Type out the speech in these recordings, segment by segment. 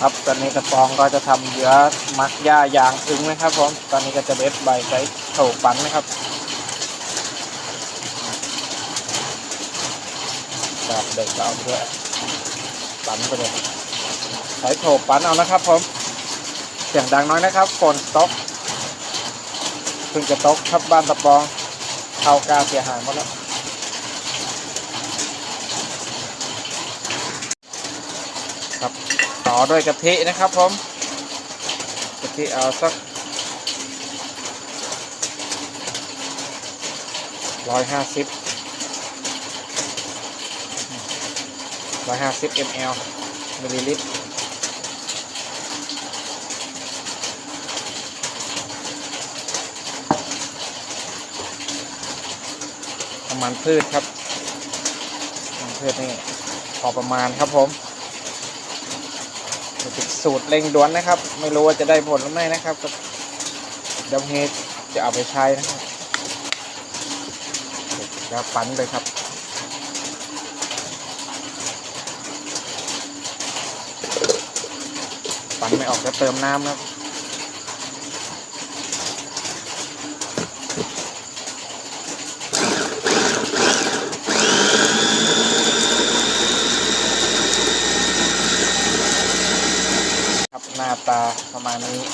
ครับ ตอนนี้กระปองก็จะทำเหยื่อมักหญ้ายางอึ้งนะครับผมตอนนี้ก็จะเด็ดใบใช้โถปันนะครับแบบเด็กเอาเพื่อปันไปเลยใช้โถปันเอานะครับผมเสียงดังน้อยนะครับฝนตกเพิ่งจะตกครับบ้านตะปองเข้ากาเสียหายหมดแล้ว ครับ ต่อด้วยกะทินะครับผมกะทิเอาสักร้อยห้าสิบร้อยห้าสิบมลมิลลิลิตรน้ำมันพืชครับน้ำมันพืชนี่พอประมาณครับผม เป็นสูตรเร่งด่วนนะครับ ไม่รู้ว่าจะได้ผลหรือไม่นะครับก็เดี๋ยวเฮดจะเอาไปใช้นะครับแล้วปั้นเลยครับปั้นไม่ออกจะเติมน้ำนะครับครับหน้าตาประมา ณนี้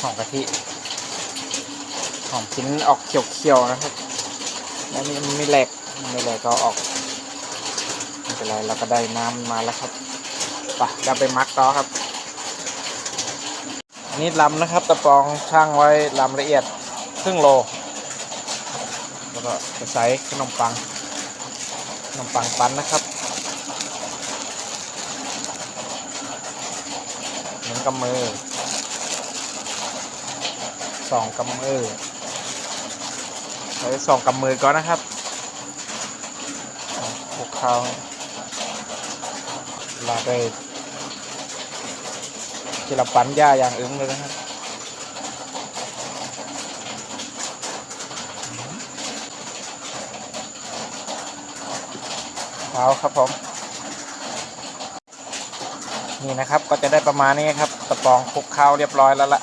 หอมกะทิหอมชิ้นออกเขียวๆนะครับ แล้วนี่มันไม่แหลกไม่แหลกก็ออกไม่เป็นไรเราก็ได้น้ำมาแล้วครับไปจะไปมักต่อครับ อันนี้ลำนะครับ ตะปองช่างไว้ลำละเอียดครึ่งโล แล้วก็จะใส่ขนมปังขนมปังปั้นนะครับหนึ่ง กำมือสองกำมือใช้สองกำมือก่อนนะครับคลุกเคล้าลาไปที่เรปั้นหญ้าอย่างอึ้งเลยนะครับเท้าครับผม นี่นะครับก็จะได้ประมาณนี้ครับตะปองคลุกข้าวเรียบร้อยแล้วล่ะ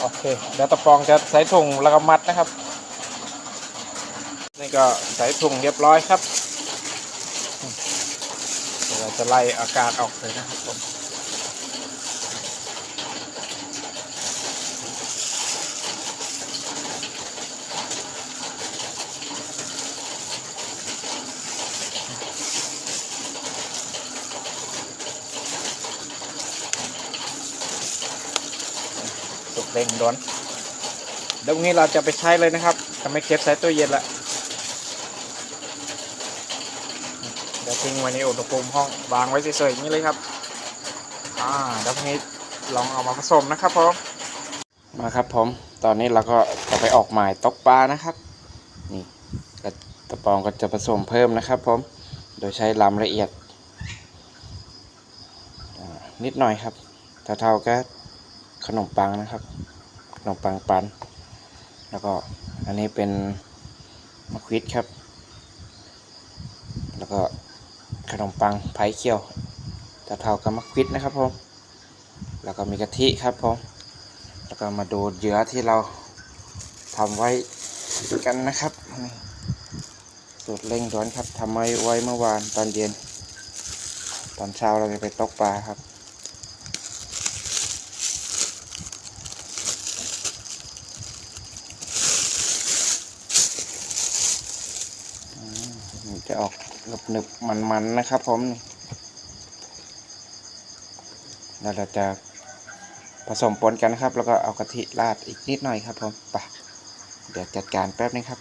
โอเคเดี๋ยวตะปองจะใส่ถุงแล้วก็มัดนะครับ นี่ก็ใส่ถุงเรียบร้อยครับเราจะไล่อากาศออกเลยนะครับผม เร่งด่วนเดี๋ยวนี้เราจะไปใช้เลยนะครับจะไม่เก็บใส่ตู้เย็นละเดี๋ยวทิ้งไว้ในอุณหภูมิห้องวางไว้เฉยๆอย่างนี้เลยครับอ่าเดี๋ยวนี้ลองเอามาผสมนะครับผมมาครับผมตอนนี้เราก็จะไปออกหมายตกปลานะครับนี่กระตะปองก็จะผสมเพิ่มนะครับผมโดยใช้ลำละเอียดนิดหน่อยครับเท่าๆกับขนมปังนะครับ นมปังปัน แล้วก็อันนี้เป็นมะควิดครับ แล้วก็ขนมปังไผ่เคี่ยวจะเท่ากับมะควิดนะครับผมแล้วก็มีกะทิครับผมแล้วก็มาดูเหยื่อที่เราทำไว้กันนะครับสูตรเร่งด่วนครับทำไว้ไว้เมื่อวานตอนเย็น ตอนเช้าเราจะไปตกปลาครับ มันจะออก หนึบมันมันๆนะครับผมแล้วเราจะผสมปนกันนะครับ แล้วก็เอากะทิราดอีกนิดหน่อยครับผมไปเดี๋ยวจัดการแป๊บนึงครับ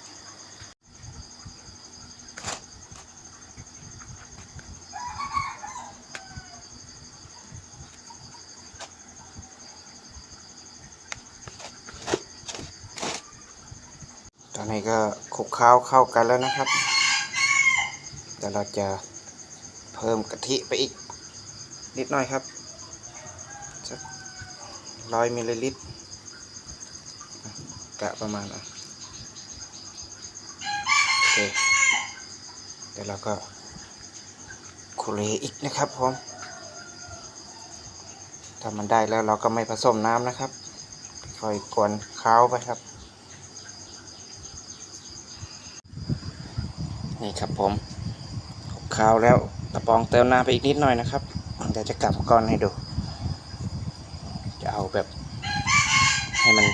ตอนนี้ก็คลุกข้าวเข้ากันแล้วนะครับ เดี๋ยวเราจะเพิ่มกะทิไปอีกนิดหน่อยครับสักร้อยมิลลิลิตรกะประมาณอะโอเคเดี๋ยวเราก็คุเลอีกนะครับผมถ้ามันได้แล้วเราก็ไม่ผสมน้ำนะครับ ค่อยกวนข้าวไปครับ นี่ครับผม ข้าวแล้วตะปองเติมน้ำไปอีกนิดหน่อยนะครับเดี๋ยวจะกลับก้อนให้ดู จะเอาแบบ ให้มัน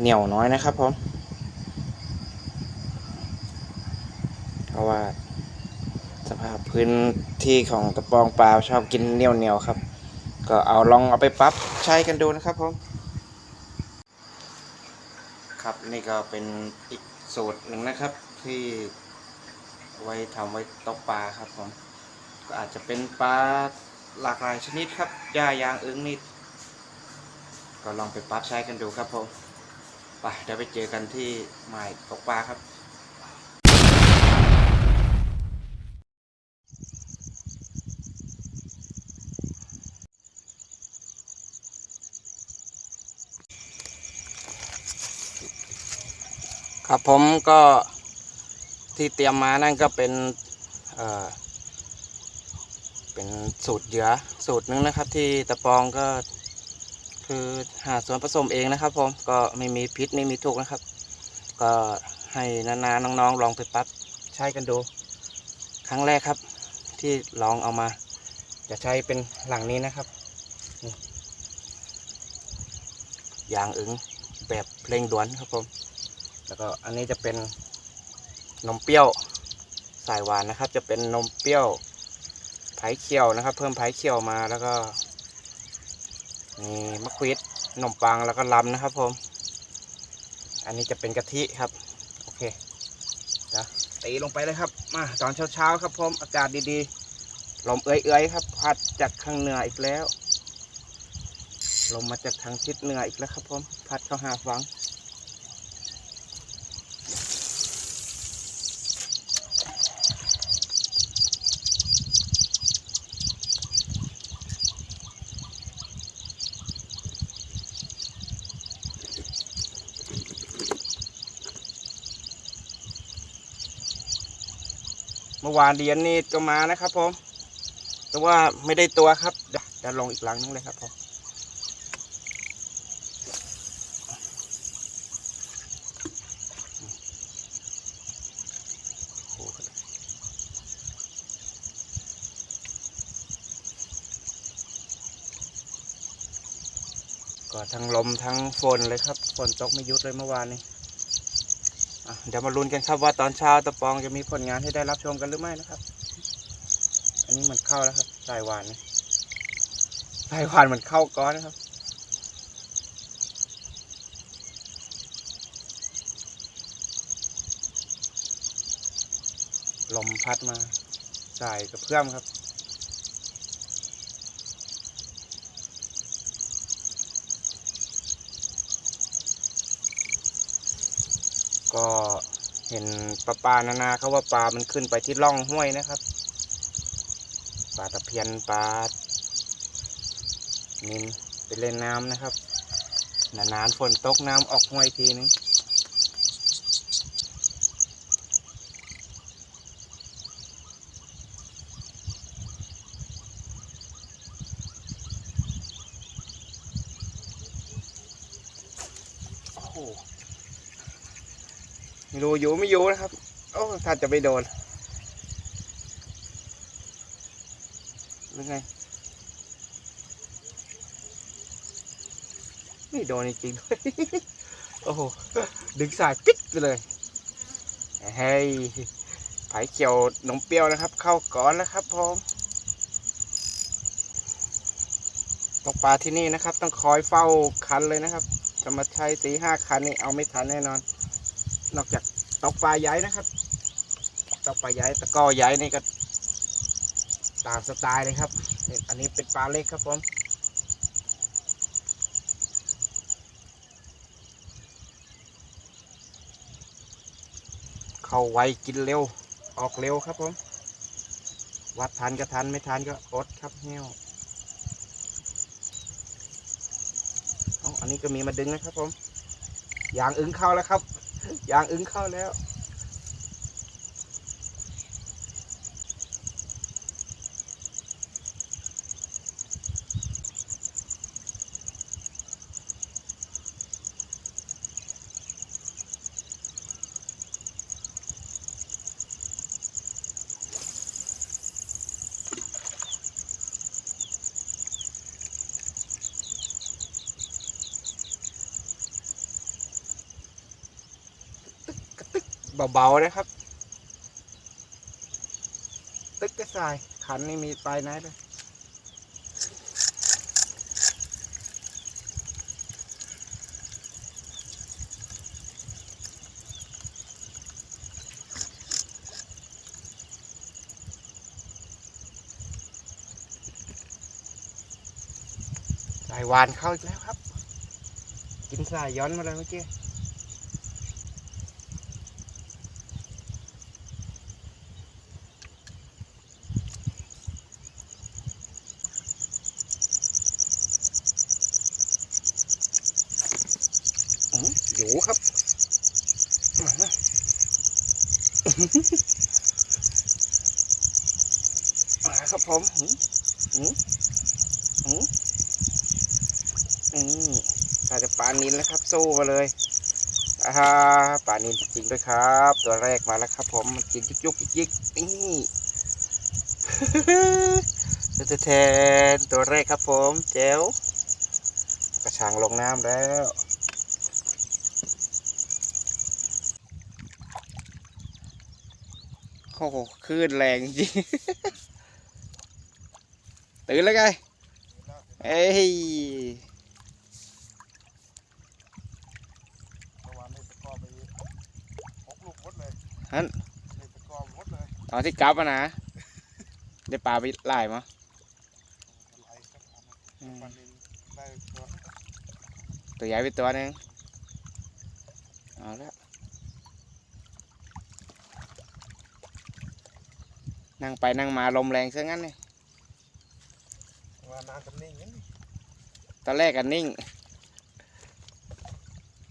เหนียวน้อยนะครับผมเพราะว่าสภาพพื้นที่ของตะปองปลาชอบกินเหนียวเหนียวครับ ก็เอาลองเอาไปปรับใช้กันดูนะครับผมครับนี่ก็เป็นอีกสูตรหนึ่งนะครับที่ ไว้ทำไว้ตกปลาครับผมก็อาจจะเป็นปลาหลากหลายชนิดครับย่ายางอึ้งนิดก็ลองไปปรับใช้กันดูครับผมไปเดี๋ยวไปเจอกันที่หมายตกปลาครับครับผมก็ ที่เตรียมมานั่นก็เป็นเเป็นสูตรเหยื่อสูตรหนึงนะครับ ที่ตะปองก็คือหาส่วนผสมเองนะครับผมก็ไม่มีพิษไม่มีทุกนะครับ ก็ให้นานาน้องๆ ลองไปปรับใช้กันดู ครั้งแรกครับ ที่ลองเอามา จะใช้เป็นหลังนี้นะครับนี่ยางอึงแบบเร่งด่วนครับผม แล้วก็อันนี้จะเป็น นมเปรี้ยวสายหวานนะครับ จะเป็นนมเปรี้ยวไผ่เคี่ยวนะครับ เพิ่มไผ่เคี่ยวมาแล้วก็มีมะขวิดนมปังแล้วก็ลำนะครับ ผม อันนี้จะเป็นกะทิครับ โอเคเดี๋ยวตีลงไปเลยครับ มาตอนเช้าๆครับผมอากาศดีๆลมเอื้อยๆครับ พัดจากข้างเหนืออีกแล้วลมมาจากทางทิศเหนืออีกแล้วครับผม พัดเข้าหาฟัง มื่อวานเรียนนี่ก็มานะครับผมแต่ว่าไม่ได้ตัวครับเดี๋ยวจะลงอีกหลังนึงเลยครับผมก็ทั้งลมทั้งฝนเลยครับฝนตกไม่ยุดเลยเมื่อวานนี้ เดี๋ยวมาลุ้นกันครับว่าตอนเช้าตะปองจะมีผลงานให้ได้รับชมกันหรือไม่นะครับ อันนี้มันเข้าแล้วครับสายหวานนี่สายหวานมันเข้าก้อนนะครับลมพัดมาสายกับเพื่อมครับ ก็เห็น ปลาปลานานาเขาว่าปลามันขึ้นไปที่ร่องห้วยนะครับ ปลาตะเพียนปลานินไปเล่นน้ำนะครับนานๆฝนตกน้ำออกห้วยทีนึง รู้อยู่ไม่อยู่นะครับ โอ้ถ้าจะไปโดนหรือไง ไม่โดนจริงด้วยโอ้โห ดึงสายปิ๊กไปเลย เฮ้ยไผ่เขียวนมเปรี้ยวนะครับ เข้าก่อนแล้วครับผมตกปลาที่นี่นะครับ ต้องคอยเฝ้าคันเลยนะครับ จะมาใช้สีห้าคันนี่เอาไม่ทันแน่นอน นอกจาก ตกปลาใหญ่นะครับ ตกปลาใหญ่ตะก้อใหญ่นี่ก็ตามสไตล์เลยครับนี่อันนี้เป็นปลาเล็กครับผมเข้าไวกินเร็ว ออกเร็วครับผม วัดทันก็ทันไม่ทันก็อดครับเหี้ยวอาอันนี้ก็มีมาดึงนะครับผม อย่างอึ้งเข้าแล้วครับ ยางอึ้งเข้าแล้ว เบาๆนะครับ ตึกกระสายขันนี่มีปลายไหนด้วยสายวานเข้าอีกแล้วครับ กินสายย้อนมาเลยเมื่อกี้ ครับมาครับผมหืมหืมหืมอืมอาจจะปลานินแล้วครับสู้มาเลยอ่าปลานินจริงด้วยครับ ตัวแรกมาแล้วครับ ผมมันกินยุกยุกยิกยิกนี่ตัวแทนตัวแรกครับผมเจ๋วกระชังลงน้ำแล้ว โอ้โหคลื่นแรงจริง ตื่นแล้วไงเอ้ยเมื่อวานได้ตะกร้อไปหกลูกหมดเลยฮันได้ตะกร้อหมดเลยตอนที่กลับอะนะได้ปลาไปหลายมั้งไหลครับวันนี้ได้ตัวตัวใหญ่ไปตัวหนึงเอาละ นั่งไปนั่งมาลมแรงซะงั้นเลยว่านานกับนิ่งอย่างนี้ตอนแรกกันนิ่ง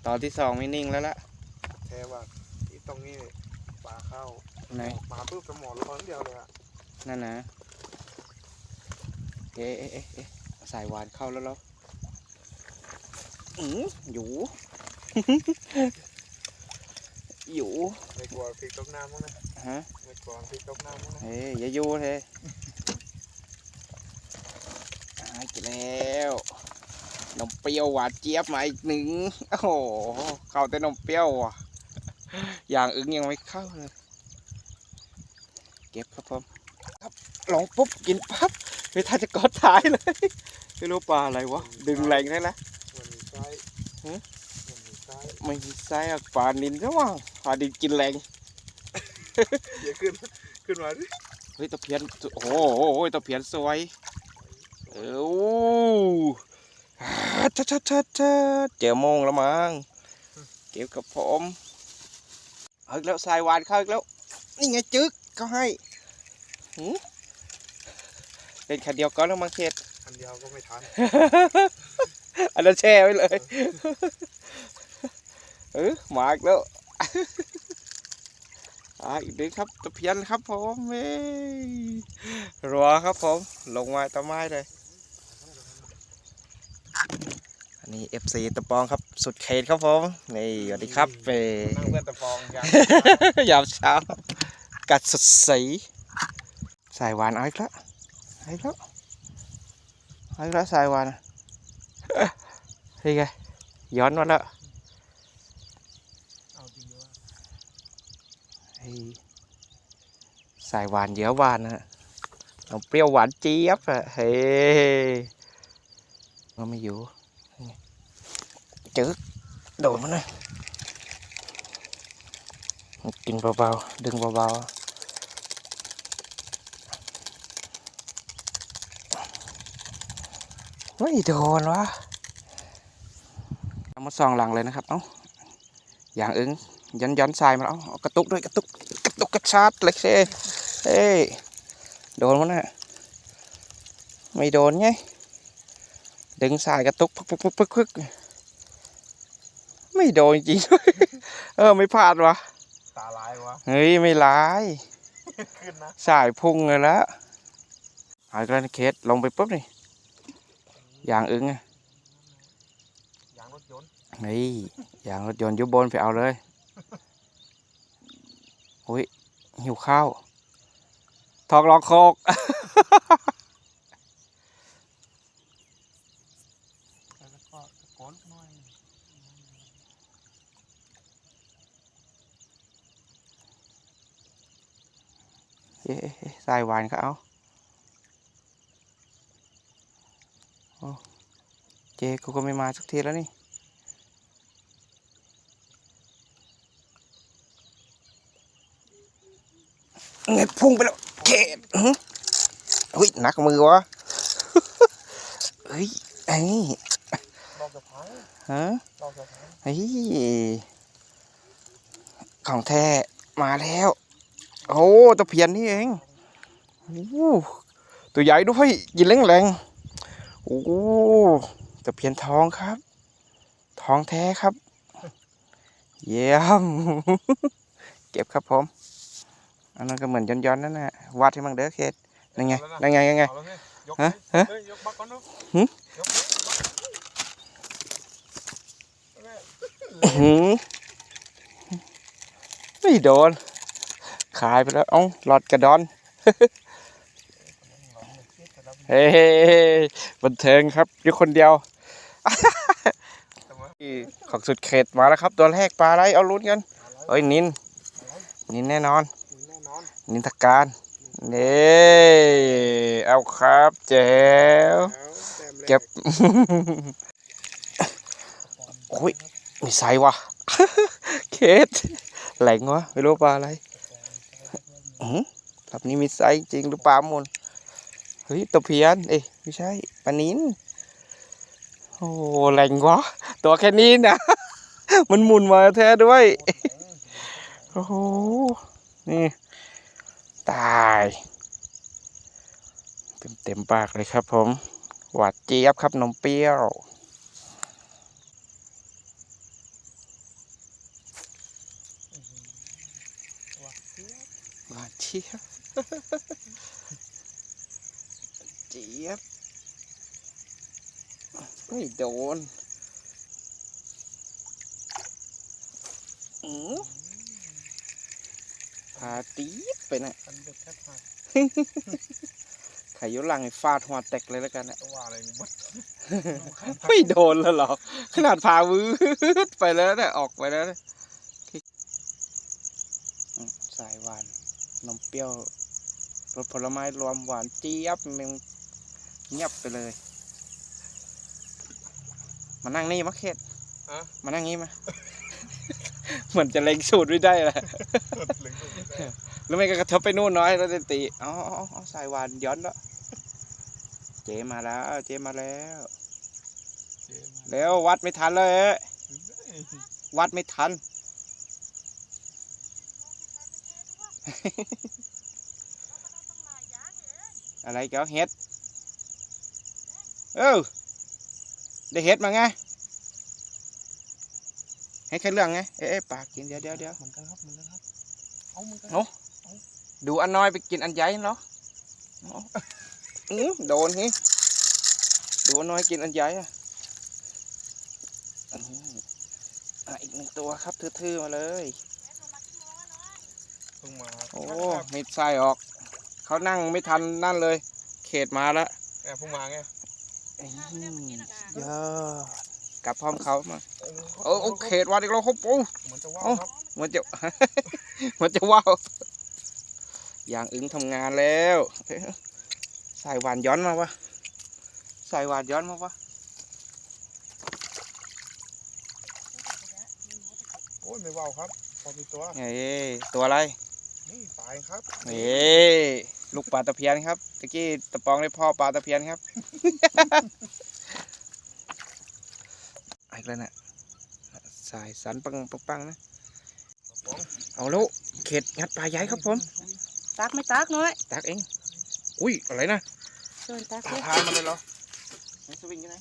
ตอนที่สองไม่นิ่งแล้วละแค่ว่าที่ตรงนี้ปลาเข้าไหนมาปุ๊บสมองร้อนเดียวเลยอะนั่นนะเอ๊ะเอ๊ะเอ๊ะเอ๊ะสายหวานเข้าแล้วเหรออืออยู่อยู่ไม่กลัวพริกต้มน้ำมั้งนะ ฮะไม่กลัวพริกต้มน้ำมั้งนะเฮ้ยอย่าอยู่เถอะหายไปแล้วนมเปรี้ยวหวานเจี๊ยบมาอีกหนึ่งโอ้โหเข้าแต่นมเปรี้ยวอะอย่างอื่นยังไม่เข้าเลยเก็บครับผมครับลองปุ๊บกินปั๊บไม่ทันจะกดท้ายเลยไม่รู้ปลาอะไรวะดึงแรงได้ละวันนี้ไส้ฮะวันนี้ไส้ไม่มีไส้อะปลานินใช่มั้งปลาดินกินแรง เดี๋ยวขึ้นขึ้นมาดิเฮ้ยตะเพียนโอ้โหตะเพียนสวยเอ้าชัดชัดชัดชัดเจอโมงแล้วมั้งเก็บกับผมเอาอีกแล้วสายวานเข้าอีกแล้วนี่ไงจึ๊กเขาให้หืมเล่นคันเดียวก็แล้วมั้งเขตอันเดียวก็ไม่ทันอันนั้นแช่ไว้เลยเออมาอีกแล้ว อ่าอีกนิดครับตะเพียนครับผมเฮ้ยรัวครับผม ลงมาตะไม้เลย อันนี้ FC ตะปองครับสุดเขตครับผมนี่สวัสดีครับเปนั่งเพื่อนตะฟองยางยามเช้ากัดสดใสสายหวานเอาอีกแล้วเอาอีกแล้วเอาอีกแล้วสายหวานนี่ไงย้อนมาแล้ว เอาจริงว่า ไอ้ สายหวานเยอะหวานนะฮะนมเปรี้ยวหวานเจี๊ยบอะเฮ้มันไม่อยู่จึ๊กโดดมันเลยกินเบาๆดึงเบาๆไม่โดนวะเอามาสองหลังเลยนะครับ เอ้า อย่างอึ้ง ย้อนย้อนทรายมาแล้วเอากระตุกด้วยกระตุกกระตุกกระชากเลยเซ่เอ้ยโดนมั้งน่ะไม่โดนไงดึงสายกระตุกพึกพึกพึกพึกพึกไม่โดนจริงด้วยเออไม่พลาดวะตาลายวะเฮ้ยไม่ร้ายขึ้นนะสายพุ่งเลยละหายแล้วนะเคสลงไปปุ๊บนี่อย่างอึ้งอะยางรถยนต์เฮ้ยอย่างรถยนต์อยุบบนไปเอาเลย อุ้ยหิวข้าว ทอกลอกโคก แล้วก็ตะโกนหน่อยเอ๊ะสายหวานเอาโอ้เจกูก็ไม่มาสักทีแล้วนี่ เงยพุ่งไปแล้วเขตเฮ้ยหนักมือวะเฮ้ยไอ้ฮะรอบสุดท้ายเฮ้ยของแท้มาแล้ว โอ้ตะเพียนนี่เองโอ้ตัวใหญ่ด้วยยินแรงแรงโอ้ตะเพียนทองครับ ทองแท้ครับ เยี่ยม เก็บครับผม อันนั้นก็เหมือนย้อนๆนั่นนะวาดให้มังเด้อเคสนั่นไงนั่นไงยังไงเอาแล้วไงยกฮะเฮ้ฮะยเฮ้ยยกบักก่อนเนาะหึยกบักอื้อหือไม่โดน ขายไปแล้วเอ้าหลอดกระดอน เฮ้ยบันเทิงครับอยู่คนเดียวของสุดเขตมาแล้วครับ ตัวแรกปลาอะไรเอาลุ้นกันเอ้ยนิน นินแน่นอนแนินทการนี่เอาครับแจ๋วเก็บโอ้ยมีไซว่ะเคสแหลงวะไม่รู้ปลาอะไรอือรอบนี้มีไซจริงหรือปลาหมุนเฮ้ยตะเพียนเอ้ยไม่ใช่ปลานินโอ้แหลงวะตัวแค่นี้นะมันหมุนมาแท้ด้วยโอ้โหนี่ ตาย เต็มเต็มปากเลยครับผม หวานเจี๊ยบครับนมเปรี้ยว หวานเจี๊ยบเจี๊ยบ ไม่โดน อือ พาตีดไปนะอันเด็ดแค่ผ่านไข่ยุลังให้ฟาดหัวแตกเลยแล้วกันนะจะว่าอะไรนี่บัดไม่โดนแล้วเหรอ ขนาดพาวืดไปแล้วเนี่ยออกไปแล้วเนี่ยอืมสายหวานนมเปรี้ยวรสผลไม้รวมหวานเจี๊ยบมันเงียบไปเลย มานั่งนี่มะเข็ดฮะมานั่งนี่มา เหมือนจะเล็งสูตรไม่ได้แหละเหลืองๆได้ แล้วไม่ก็กระทบไปนู่นน้อยแล้วจะตีอ๋ออ๋ออ๋อสายหวานย้อนแล้วเจมาแล้ว เจมาแล้วเจมาเร็ววัดไม่ทันเลยวัดไม่ทัน อะไรเกี่ยวเห็ดเออได้เห็ดมาไงให้แค่เรื่องไงเอ๊ะเอ๊ะปากกินเดี๋ยวเดี๋ยวเดี๋ยวเหมือนกันครับเหมือนกันครับเอาเหมือนกันเอา ดูอันน้อยไปกินอันใหญ่เหรอเอาอื้อโดนฮิดูอันน้อยกินอันใหญ่อะอื้ออะอีกหนึ่งตัวครับทื่อๆมาเลยเพิ่งมาโอ้ครับมิดไส้ออก เขานั่งไม่ทันนั่นเลย เขตมาแล้วแอบเพิ่งมาไงเอ้ยยอดกลับพร้อมเขามาโอ้เออโอเขตวัดอีกแล้วครับโอ้เหมือนจะว่าวเอ้าครับเหมันจะเหมันจะว้าวอ ย่างอึ้งทำงานแล้วเอ๊ะสายหวานย้อนมาวะสายหวานย้อนมาวะโอ้ยไม่ว่าวครับพอมีตัวเอ้ยตัวอะไรนี่ตายครับเอ้ยลูกปลาตะเพียนครับตะกี้ตะปองได้พ่อปลาตะเพียนครับอีกแล้วนะสายสันปังปังปังนะป๋องเอาแล้วเข็ดงัดปลาใหญ่ครับผม ตักไม่ตักน้อยตักเอง อุ้ยอะไรนะเชิญตักพาเลยพามันเลยเหรอไหนสวิงกันไหน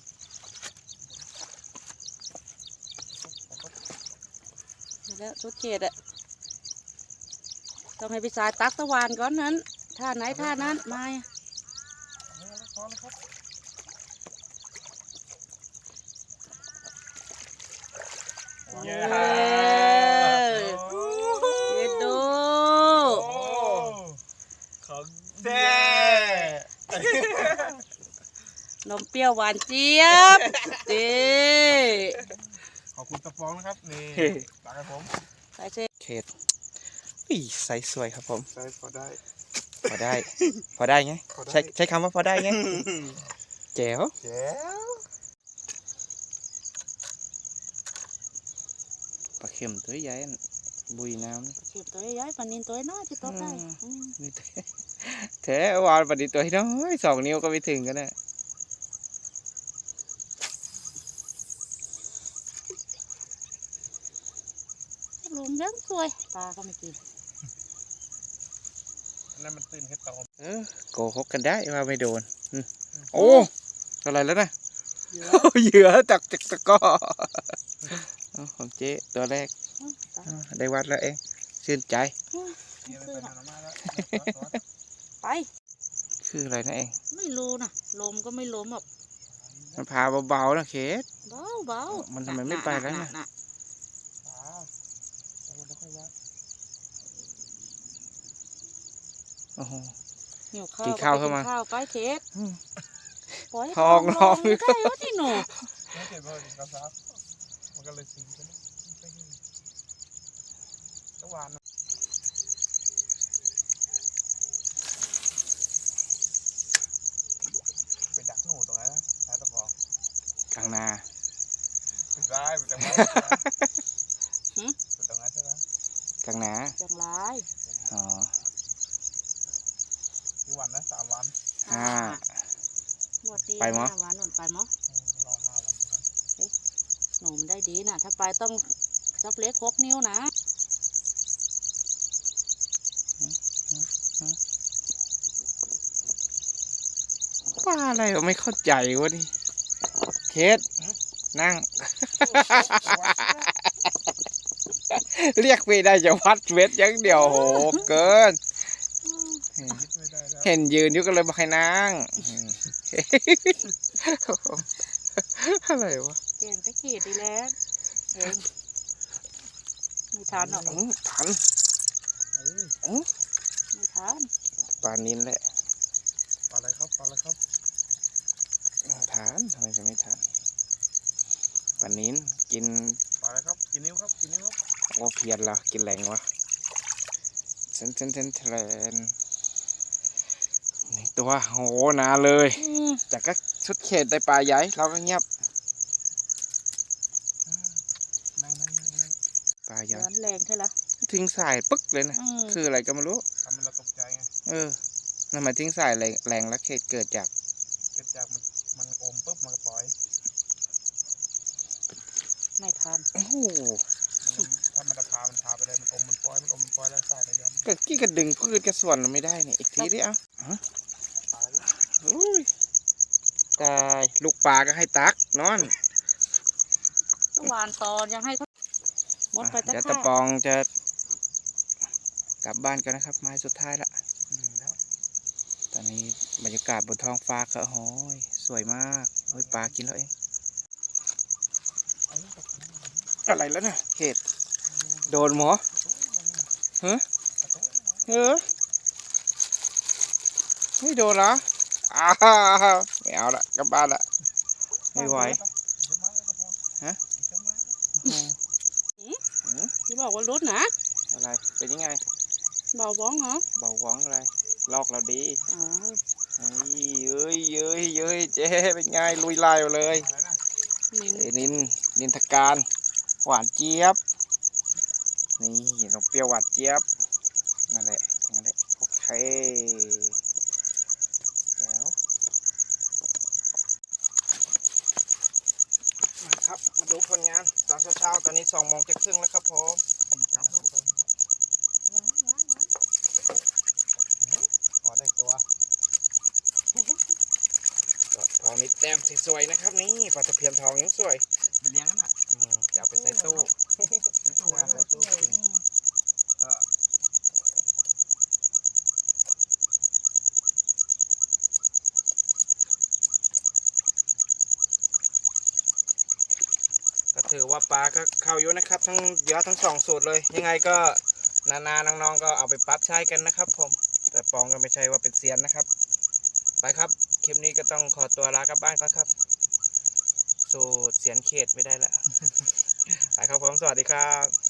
แล้วสุดเขตอะต้องให้พี่สายตักตะวันก่อนนั้นท่าไหนท่านั้นมาเอาเลยพอแล้วครับเย้เย็ดดู โอ้ของแท้ นมเป รี้ยวหวานเจี๊ยบเด้ขอบคุณตะฟองนะครับนี่ตากให้ผมไปเช่เขตอีใสสวยครับผมใส่พอได้ พอได้ พอได้ไงพอได้ ใช้ใช้คำว่าพอได้ไงแจ๋วแจ๋วปลาเข็มตัวใหญ่อันบุยน้ำเข็มตัวใหญ่ๆปลานินตัวน้อยที่ตกได้อืม อืม นี่แท้แท้วานปฏิตัวน้อยสองนิ้วก็ไม่ถึงกันนะ ลุมยัง สวยปลาก็ไม่กินอันนั่นมันตื่นแค่ตอนเออโกหกกันได้ว่าไม่โดนอืมโอ้อะไรแล้วนะเยอะเหยื่อจากจากตะกร้อเอาของเจ๊ตัวแรกตายอ่าได้วัดแล้วเองชื่นใจนี่อะไรไปหามาแล้วไป คืออะไรนะเอง ไม่รู้นะลมก็ไม่ลมหรอกมันพาเบาๆนะเคสเบาเบามันทำไมไม่ไปแล้วน่ะ น่ะ อ่าเอาแล้วค่อยว่า โอ้โห หิวข้าวกินข้าวเข้ามาไปกินข้าวไปเค้กอืม ปล่อยให้ทองททอง ไม่ได้วะที่หนูไม่เก็บไว้กินกระซับมันก็เลยสิงใช่ไหมไม่เห็นตะวันนะไปดักหนูตรงนั้นนะท้ายตะฟองกลางนาไม่ได้ไปตรงนั้นไปตรงนั้นใช่ไหม กลางนา อย่างไร อ๋อ กี่วันนะสามวัน ห้า งวดดี ไปมั้ย ห้าวันหนุนไปมั้ย อืมรอห้าวันใช่ไหม หนู มันได้ดีนะถ้าไปต้องซับเล็กหกนิ้วนะว่าอะไรวะไม่เข้าใจวะนี่เคสนั่ง เรียกไม่ได้จะวัดเวทอยังเดียวโหเกินยึดไม่ได้แล้วเห็นยืนอยู่ก็เลยบอกให้นั่งอืมอะไรวะเก่งไปขีดดีแล้วเอง ไม่ทานหรอกอื้อทันโอ้ยไม่ทานปลานินแหละปลาอะไรครับปลาอะไรครับทานทำไมจะไม่ทานปลานินกินปลาอะไรครับกี่นิ้วครับกี่นิ้วครับโอเพียนเหรอกินแรงวะเซนเซนเซนเทรนหนึ่งตัวโหหนาเลยอืมจากก็ชุดเขตได้ปลาใหญ่เราก็เงียบ นั่งนั่งนั่งนั่ง ปลาใหญ่ร้อนแรงใช่ละทิ้งสายปึ๊กเลยนะอืมคืออะไรก็ไม่รู้ทำให้เราตกใจไงเออนั่นหมายทิ้งสายแรงแรงและเขตเกิดจาก เกิดจากมันมันอมปุ๊บมันก็ปล่อยไม่ทานโอ้โหมันถ้ามันจะพามันพาไปเลยมันอมมันปล่อยมันอมมันปล่อยแล้วสายก็ย้อนก็กี้กระดึงพืชกระส่วนไม่ได้เนี่ยอีกทีดิเอะปลาอะไรนะอุ้ยตายลูกปลาก็ให้ตักนอนเมื่อวานตอนยังให้ เขาหมดไปอะตะเดี๋ยวข้าตะปองจะกลับบ้านกันนะครับ ไม้สุดท้ายละอืมแล้วตอนนี้บรรยากาศบนท้องฟ้าก็โอ้ยสวยมากโอ้ยปลากินแล้วเองเอาลูกตกน้ำอะไรแล้วนะเขตโดนหมอฮะกระโต๊ะเออไม่โดนเหรออ้าวไม่เอาละกลับบ้านละไม่ไหว อีกเยอะมากเลยกระโต๊ะ ฮะ อีกเยอะมาก ที่ บอกว่ารุดนะอะไรเป็นยังไง เบาบ้องเหรอเบาหวังอะไรลอกเราดีอ๋อเฮ้ยเย้ยเย้ยเย้ยเจ๊เป็นไงลุยลายมาเลยอะไรนะนินเอ้ยนินนินทการหวานเจี๊ยบนี่น้องเปรี้ยวหวานเจี๊ยบนั่นแหละนั่นแหละโอเคแล้วมาครับ มาดูผลงานตอน เช้าๆตอนนี้สองโมงจะครึ่งแล้วครับผมครับลูกว้าวว้าวว้าวพอได้ตัวก็พอมีแต้มสวยๆนะครับ นี่ปลาตะเพียนทองยังสวยไปเลี้ยงกันอะอืมจะเอาไปใส่ตู้ สวยนะ สวยอืม ก็ ก็ถือว่าปลาก็เข้าอยู่นะครับ ทั้งเยอะทั้งสองสูตรเลย ยังไงก็นานาน้องๆก็เอาไปปรับใช้กันนะครับ ผม แต่ปองก็ไม่ใช่ว่าเป็นเซียนนะครับ ไปครับคลิปนี้ก็ต้องขอตัวลากลับบ้านก่อนครับ สูตรเสียนเขตไม่ได้ละไปครับผมสวัสดีครับ